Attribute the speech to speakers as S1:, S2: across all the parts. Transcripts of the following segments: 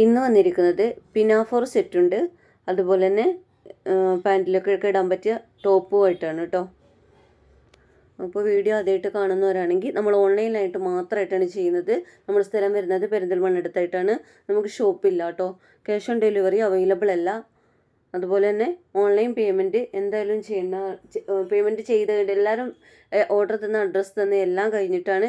S1: ഇന്ന് വന്നിരിക്കുന്നത് പിനാഫോർ സെറ്റുണ്ട്. അതുപോലെ തന്നെ പാന്റിലൊക്കെ ഇടാൻ പറ്റിയ ടോപ്പുമായിട്ടാണ് കേട്ടോ. അപ്പോൾ വീഡിയോ ആദ്യമായിട്ട് കാണുന്നവരാണെങ്കിൽ നമ്മൾ ഓൺലൈനായിട്ട് മാത്രമായിട്ടാണ് ചെയ്യുന്നത്. നമ്മൾ സ്ഥലം വരുന്നത് പെരിന്തൽമണ്ണ അടുത്തായിട്ടാണ്. നമുക്ക് ഷോപ്പില്ല കേട്ടോ. ക്യാഷ് ഓൺ ഡെലിവറി അവൈലബിൾ അല്ല. അതുപോലെ തന്നെ ഓൺലൈൻ പേയ്മെന്റ് എന്തായാലും ചെയ്യുന്ന പേയ്മെന്റ് ചെയ്ത് എല്ലാവരും ഓർഡർ തന്ന അഡ്രസ്സ് തന്ന എല്ലാം കഴിഞ്ഞിട്ടാണ്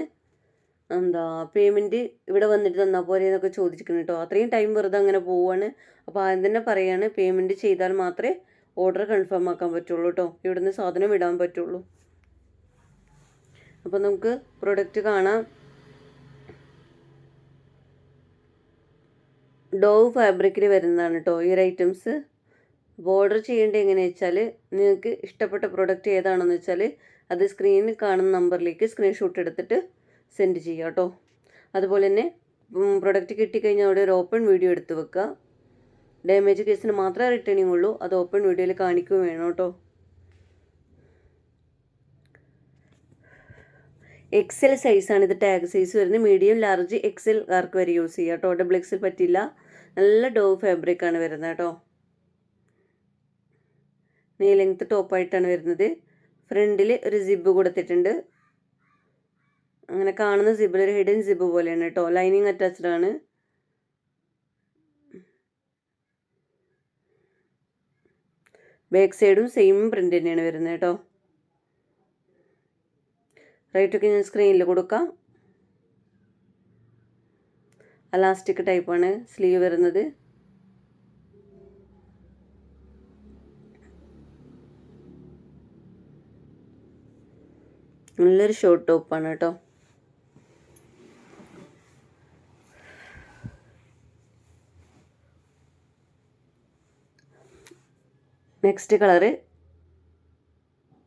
S1: എന്താ പേയ്മെന്റ് ഇവിടെ വന്നിട്ട് തന്നാൽ പോരെ എന്നൊക്കെ ചോദിച്ചിരിക്കുന്നു കേട്ടോ. അത്രയും ടൈം വെറുതെ അങ്ങനെ പോവാണ്. അപ്പോൾ ആദ്യം തന്നെ പറയാണ് പേയ്മെന്റ് ചെയ്താൽ മാത്രമേ ഓർഡർ കൺഫേം ആക്കാൻ പറ്റുള്ളൂ കേട്ടോ. ഇവിടുന്ന് സാധനം ഇടാൻ പറ്റുള്ളൂ. അപ്പോൾ നമുക്ക് പ്രൊഡക്റ്റ് കാണാം. ഡോവ് ഫാബ്രിക്കിൽ വരുന്നതാണ് കേട്ടോ ഈ ഒരു ഐറ്റംസ് ഓർഡർ ചെയ്യേണ്ടത് എങ്ങനെയാണെന്ന് വെച്ചാൽ നിങ്ങൾക്ക് ഇഷ്ടപ്പെട്ട പ്രൊഡക്റ്റ് ഏതാണെന്ന് വെച്ചാൽ അത് സ്ക്രീനിൽ കാണുന്ന നമ്പറിലേക്ക് സ്ക്രീൻഷോട്ട് എടുത്തിട്ട് സെൻഡ് ചെയ്യുക കേട്ടോ അതുപോലെ തന്നെ പ്രൊഡക്റ്റ് കിട്ടിക്കഴിഞ്ഞാൽ അവിടെ ഒരു ഓപ്പൺ വീഡിയോ എടുത്ത് വെക്കുക. ഡാമേജ് കേസിന് മാത്രമേ റിട്ടേണിംഗ് ഉള്ളൂ. അത് ഓപ്പൺ വീഡിയോയിൽ കാണിക്കുകയും വേണം കേട്ടോ എക്സൽ സൈസാണ് ഇത്. ടാഗ് സൈസ് വരുന്നത്. മീഡിയം ലാർജ് എക്സൽ കാർക്ക് വരെ യൂസ് ചെയ്യുക കേട്ടോ ഡബിൾ എക്സൽ പറ്റില്ല. നല്ല ഡോ ഫാബ്രിക് ആണ് വരുന്നത് കേട്ടോ നീ ലെങ്ത് ടോപ്പായിട്ടാണ് വരുന്നത്. ഫ്രണ്ടിൽ ഒരു സിബ് കൊടുത്തിട്ടുണ്ട്. അങ്ങനെ കാണുന്ന സിബിൾ ഒരു ഹിഡൻ സിബ് പോലെയാണ് കേട്ടോ ലൈനിങ് അറ്റാച്ച്ഡ് ആണ്. ബാക്ക് സൈഡും സെയിം പ്രിന്റ് തന്നെയാണ് വരുന്നത് കേട്ടോ റേറ്റൊക്കെ ഞാൻ സ്ക്രീനിൽ കൊടുക്കാം. അലാസ്റ്റിക് ടൈപ്പാണ് സ്ലീവ് വരുന്നത്. നല്ലൊരു ഷോർട്ട് ടോപ്പാണ് കേട്ടോ നെക്സ്റ്റ് കളറ്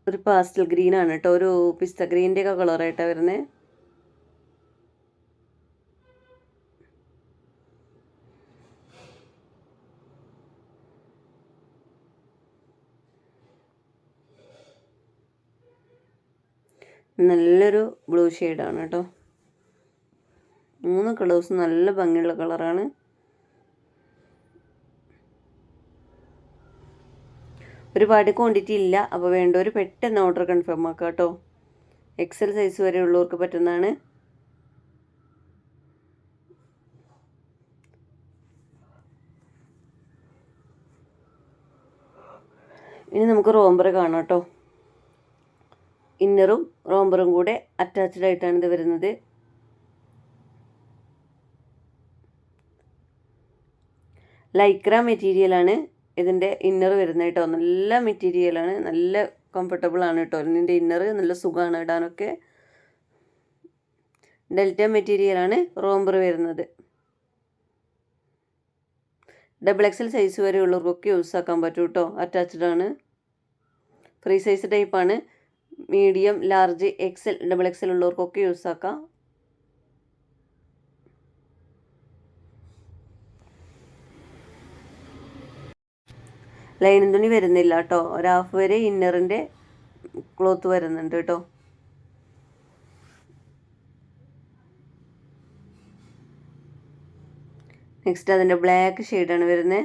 S1: ഒരു പാസ്റ്റൽ ഗ്രീൻ ആണ് കേട്ടോ ഒരു പിസ്ത ഗ്രീന്റെ ഒക്കെ കളറായിട്ടാണ് വരുന്നത് നല്ലൊരു ബ്ലൂ ഷെയ്ഡാണ് കേട്ടോ മൂന്ന് കളേഴ്സ് നല്ല ഭംഗിയുള്ള കളറാണ് ഒരുപാട് ക്വാണ്ടിറ്റി ഇല്ല. അപ്പോൾ വേണ്ടവർ പെട്ടെന്ന് ഓർഡർ കൺഫേം ആക്കുക കേട്ടോ എക്സൽ സൈസ് വരെ ഉള്ളവർക്ക് പറ്റുന്നതാണ്. ഇനി നമുക്ക് റോംബർ കാണാം കേട്ടോ ഇന്നറും റോംബറും കൂടെ അറ്റാച്ച്ഡ് ആയിട്ടാണ് ഇത് വരുന്നത്. ലൈക്ര മെറ്റീരിയലാണ് ഇതിന്റെ ഇന്നർ വരുന്നത് കേട്ടോ. നല്ല മെറ്റീരിയലാണ് നല്ല കംഫർട്ടബിൾ ആണ് കേട്ടോ. ഇതിന്റെ ഇന്നർ നല്ല സുഖമാണ് ഇടാനൊക്കെ ഡെൽറ്റ മെറ്റീരിയലാണ് റോംബർ വരുന്നത്. ഡബിൾ എക്സൽ സൈസ് വരെ ഉള്ളവർക്കൊക്കെ യൂസ് ആക്കാൻ പറ്റും കേട്ടോ. അറ്റാച്ച്ഡ് ആണ്. ഫ്രീ സൈസ് ടൈപ്പാണ് medium large XL double XL ഉള്ളവർക്കൊക്കെ use ആക്കാം. ലൈനിങ് തുണി വരുന്നില്ല കേട്ടോ. ഒരു ഹാഫ് വരെ ഇന്നറിന്റെ ക്ലോത്ത് വരുന്നുണ്ട് കേട്ടോ. നെക്സ്റ്റ് അതിന്റെ ബ്ലാക്ക് ഷെയ്ഡാണ് വരുന്നത്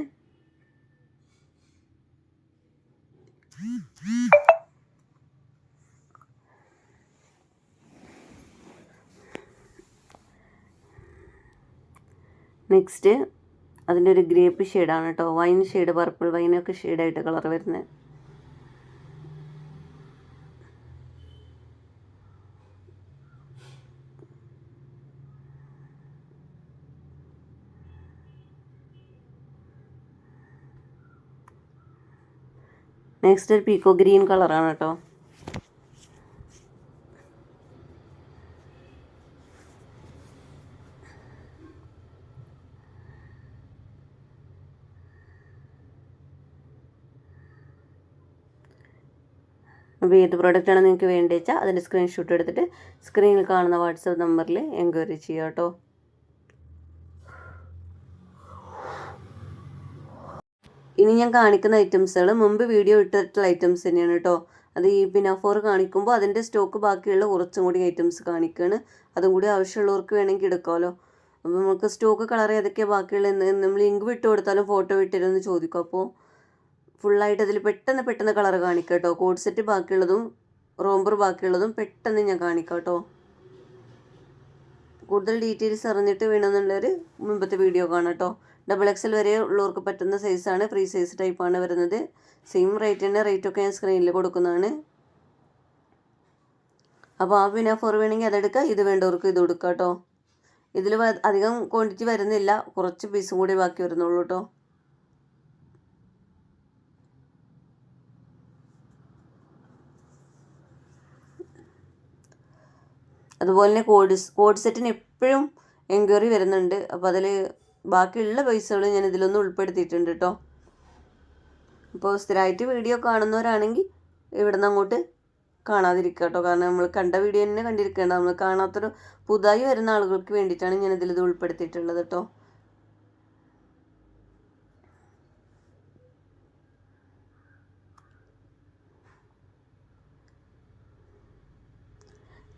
S1: നെക്സ്റ്റ് അതിന്റെ ഒരു ഗ്രേപ്പ് ഷെയ്ഡാണ് കേട്ടോ. വൈൻ ഷെയ്ഡ് പർപ്പിൾ വൈനൊക്കെ ഷെയ്ഡായിട്ട് കളർ വരുന്നത് നെക്സ്റ്റ് ഒരു പീക്കോ ഗ്രീൻ കളറാണ് കേട്ടോ. അപ്പോൾ ഏത് പ്രോഡക്റ്റാണ് നിങ്ങൾക്ക് വേണ്ടി വെച്ചാൽ അതിന്റെ സ്ക്രീൻഷോട്ട് എടുത്തിട്ട് സ്ക്രീനിൽ കാണുന്ന വാട്സപ്പ് നമ്പറിൽ എൻക്വയറി ചെയ്യുക കേട്ടോ ഇനി ഞാൻ കാണിക്കുന്ന ഐറ്റംസുകൾ മുമ്പ് വീഡിയോ ഇട്ടിട്ടുള്ള ഐറ്റംസ് തന്നെയാണ് കേട്ടോ അത് ഈ പിനാഫോർ കാണിക്കുമ്പോൾ അതിന്റെ സ്റ്റോക്ക് ബാക്കിയുള്ള കുറച്ചും കൂടി ഐറ്റംസ് കാണിക്കുകയാണ് അതും കൂടി ആവശ്യമുള്ളവർക്ക് വേണമെങ്കിൽ എടുക്കാമല്ലോ അപ്പോൾ നമുക്ക് സ്റ്റോക്ക് കളർ ഏതൊക്കെയാണ് ബാക്കിയുള്ളത് നമ്മൾ ലിങ്ക് വിട്ട് കൊടുത്താലും ഫോട്ടോ വിട്ടിരുന്ന് ചോദിക്കും. അപ്പോൾ ഫുള്ളായിട്ട് അതിൽ പെട്ടെന്ന് പെട്ടെന്ന് കളർ കാണിക്കാം കേട്ടോ കോഡ് സെറ്റ് ബാക്കിയുള്ളതും റോംബർ ബാക്കിയുള്ളതും പെട്ടെന്ന് ഞാൻ കാണിക്കാം കേട്ടോ കൂടുതൽ ഡീറ്റെയിൽസ് അറിഞ്ഞിട്ട് വേണമെന്നുള്ളൊരു മുമ്പത്തെ വീഡിയോ കാണാം കേട്ടോ ഡബിൾ എക്സൽ വരെ ഉള്ളവർക്ക് പറ്റുന്ന സൈസാണ് ഫ്രീ സൈസ് ടൈപ്പാണ് വരുന്നത്. സെയിം റേറ്റ് തന്നെ റേറ്റൊക്കെ ഞാൻ സ്ക്രീനിൽ കൊടുക്കുന്നതാണ്. അപ്പോൾ ആ പിന്നെ ഫോർ വേണമെങ്കിൽ അതെടുക്കുക ഇത് വേണ്ടവർക്ക് ഇത് കൊടുക്കാം കേട്ടോ ഇതിൽ അധികം ക്വാണ്ടിറ്റി വരുന്നില്ല കുറച്ച് പീസും കൂടി ബാക്കി വരുന്നുള്ളൂ കേട്ടോ അതുപോലെ തന്നെ കോഡ് കോഡ് സെറ്റിന് എപ്പോഴും എൻക്വയറി വരുന്നുണ്ട്. അപ്പോൾ അതിൽ ബാക്കിയുള്ള പൈസകൾ ഞാൻ ഇതിലൊന്നും ഉൾപ്പെടുത്തിയിട്ടുണ്ട് കേട്ടോ അപ്പോൾ സ്ഥിരമായിട്ട് വീഡിയോ കാണുന്നവരാണെങ്കിൽ ഇവിടെ നിന്ന് അങ്ങോട്ട് കാണാതിരിക്കുക കേട്ടോ കാരണം നമ്മൾ കണ്ട വീഡിയോ തന്നെ കണ്ടിരിക്കേണ്ട. നമ്മൾ കാണാത്തൊരു പുതുതായി വരുന്ന ആളുകൾക്ക് വേണ്ടിയിട്ടാണ് ഞാൻ ഇതിൽ ഇത് ഉൾപ്പെടുത്തിയിട്ടുള്ളത് കേട്ടോ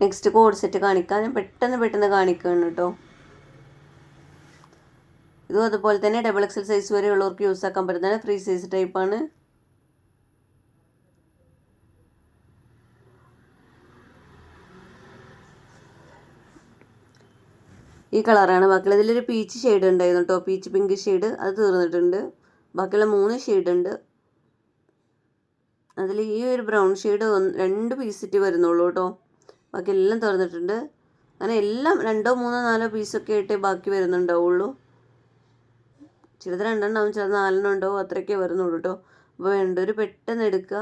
S1: നെക്സ്റ്റ് കോഡ് സെറ്റ് കാണിക്കാം ഞാൻ പെട്ടെന്ന് പെട്ടെന്ന് കാണിക്കുകയാണ് കേട്ടോ. ഇതും അതുപോലെ തന്നെ ഡബിൾ എക്സൽ സൈസ് വരെ ഉള്ളവർക്ക് യൂസ് ആക്കാൻ പറ്റുന്നതാണ് ഫ്രീ സൈസ് ടൈപ്പാണ് ഈ കളറാണ് ബാക്കിയുള്ള ഇതിലൊരു പീച്ച് ഷെയ്ഡ് ഉണ്ടായിരുന്നു കേട്ടോ. പീച്ച് പിങ്ക് ഷെയ്ഡ് അത് തീർന്നിട്ടുണ്ട്. ബാക്കിയുള്ള മൂന്ന് ഷെയ്ഡ് ഉണ്ട്. അതിൽ ഈ ഒരു ബ്രൗൺ ഷെയ്ഡ് രണ്ട് പീസിറ്റ് വരുന്നുള്ളൂ കേട്ടോ. ബാക്കി എല്ലാം തുറന്നിട്ടുണ്ട്. അങ്ങനെ എല്ലാം രണ്ടോ മൂന്നോ നാലോ പീസൊക്കെ ആയിട്ടേ ബാക്കി വരുന്നുണ്ടാവുള്ളൂ. ചിലത് രണ്ടെണ്ണം ചിലത് നാലെണ്ണം ഉണ്ടാവും അത്രയൊക്കെ വരുന്നുള്ളൂ കേട്ടോ അപ്പോൾ വേണ്ടവർ പെട്ടെന്ന് എടുക്കുക.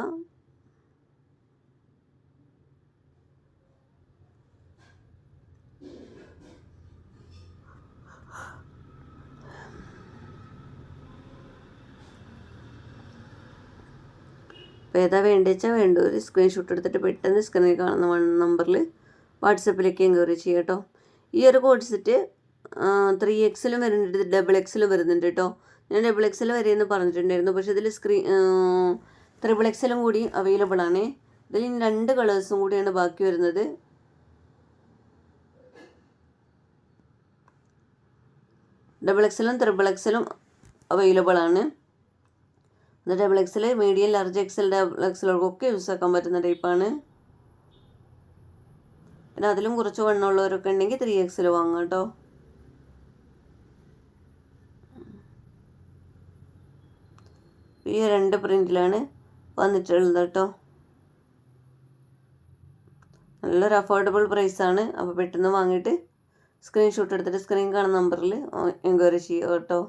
S1: അപ്പോൾ ഏതാ വേണ്ടിച്ചാൽ വേണ്ട. ഒരു സ്ക്രീൻഷോട്ട് എടുത്തിട്ട് പെട്ടെന്ന് സ്ക്രീനിൽ കാണുന്ന വൺ നമ്പറിൽ വാട്സപ്പിലേക്ക് എൻക്വയറി ചെയ്യാം കേട്ടോ. ഈ ഒരു കോഡ് സെറ്റ് ത്രീ എക്സിലും വരുന്നുണ്ട്. ഡബിൾ എക്സിലും വരുന്നുണ്ട് കേട്ടോ. ഞാൻ ഡബിൾ എക്സിൽ വരെയെന്ന് പറഞ്ഞിട്ടുണ്ടായിരുന്നു. പക്ഷേ ഇതിൽ സ്ക്രീൻ ത്രിബിൾ എക്സിലും കൂടി അവൈലബിൾ ആണ്. ഇതിൽ ഇനി രണ്ട് കളേഴ്സും കൂടിയാണ് ബാക്കി വരുന്നത്. ഡബിൾ എക്സലും ത്രിബിൾ എക്സലും അവൈലബിൾ ആണ്. Double XL medium large XL double എക്സലുകൾക്കൊക്കെ use ആക്കാൻ പറ്റുന്ന ടൈപ്പാണ് പിന്നെ അതിലും കുറച്ച് വണ്ണമുള്ളവരൊക്കെ ഉണ്ടെങ്കിൽ ത്രീ എക്സൽ വാങ്ങാം കേട്ടോ. ഈ രണ്ട് പ്രിന്റിലാണ് വന്നിട്ടുള്ളത് കേട്ടോ. നല്ലൊരു അഫോർഡബിൾ പ്രൈസാണ് അപ്പോൾ പെട്ടെന്ന് വാങ്ങിയിട്ട് സ്ക്രീൻഷോട്ട് എടുത്തിട്ട് സ്ക്രീൻ കാണുന്ന നമ്പറിൽ എൻക്വയറി ചെയ്യുക കേട്ടോ.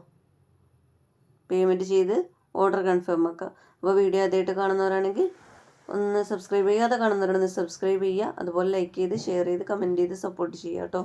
S1: പേയ്മെന്റ് ചെയ്ത് ഓർഡർ കൺഫേം ആക്കുക അപ്പോൾ വീഡിയോ ആദ്യമായിട്ട് കാണുന്നവരാണെങ്കിൽ ഒന്ന് സബ്സ്ക്രൈബ് ചെയ്യാതെ കാണുന്നവരാണെങ്കിൽ സബ്സ്ക്രൈബ് ചെയ്യുക. അതുപോലെ ലൈക്ക് ചെയ്ത് ഷെയർ ചെയ്ത് കമന്റ് ചെയ്ത് സപ്പോർട്ട് ചെയ്യുക കേട്ടോ.